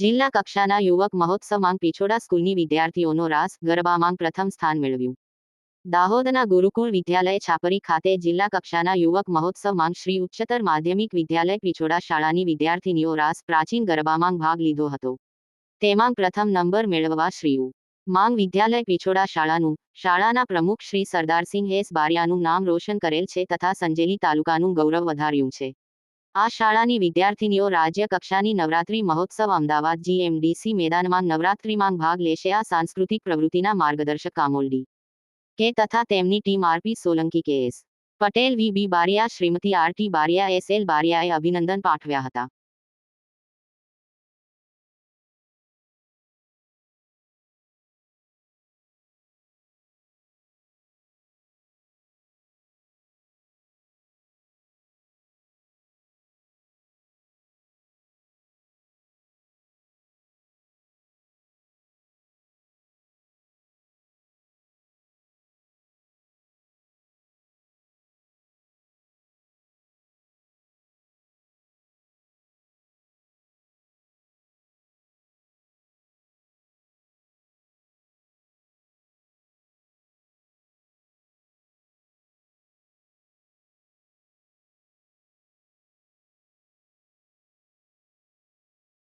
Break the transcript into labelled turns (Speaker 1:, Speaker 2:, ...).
Speaker 1: જિલ્લા કક્ષાના યુવક મહોત્સવમાં પિછોડા સ્કૂલની વિદ્યાર્થીઓનો રાસ ગરબામાં પ્રથમ સ્થાન મેળવ્યું. દાહોદના ગુરુકુળ વિદ્યાલય છાપરી ખાતે જિલ્લા કક્ષાના યુવક મહોત્સવ માંગ શ્રી ઉચ્ચતર માધ્યમિક વિદ્યાલય પિછોડા શાળાની વિદ્યાર્થીનીઓ રાસ પ્રાચીન ગરબામાં ભાગ લીધો હતો. તેમાં પ્રથમ નંબર મેળવવા શ્રીયુ માંગ વિદ્યાલય પિછોડા શાળાનું, શાળાના પ્રમુખ શ્રી સરદારસિંહ એસ બારિયાનું નામ રોશન કરેલ છે તથા સંજેલી તાલુકાનું ગૌરવ વધાર્યું છે. આ શાળાની વિદ્યાર્થીનીઓ રાજ્ય કક્ષાની નવરાત્રી મહોત્સવ અમદાવાદ જીએમડીસી મેદાનમાં નવરાત્રીમાં ભાગ લેશે આ સાંસ્કૃતિક પ્રવૃત્તિના માર્ગદર્શક કામોલડી. કે તથા તેમની team RP Solanki K S. Patel V B Baria Shrimati RT Baria S L બારિયાએ અભિનંદન પાઠવ્યા હતા.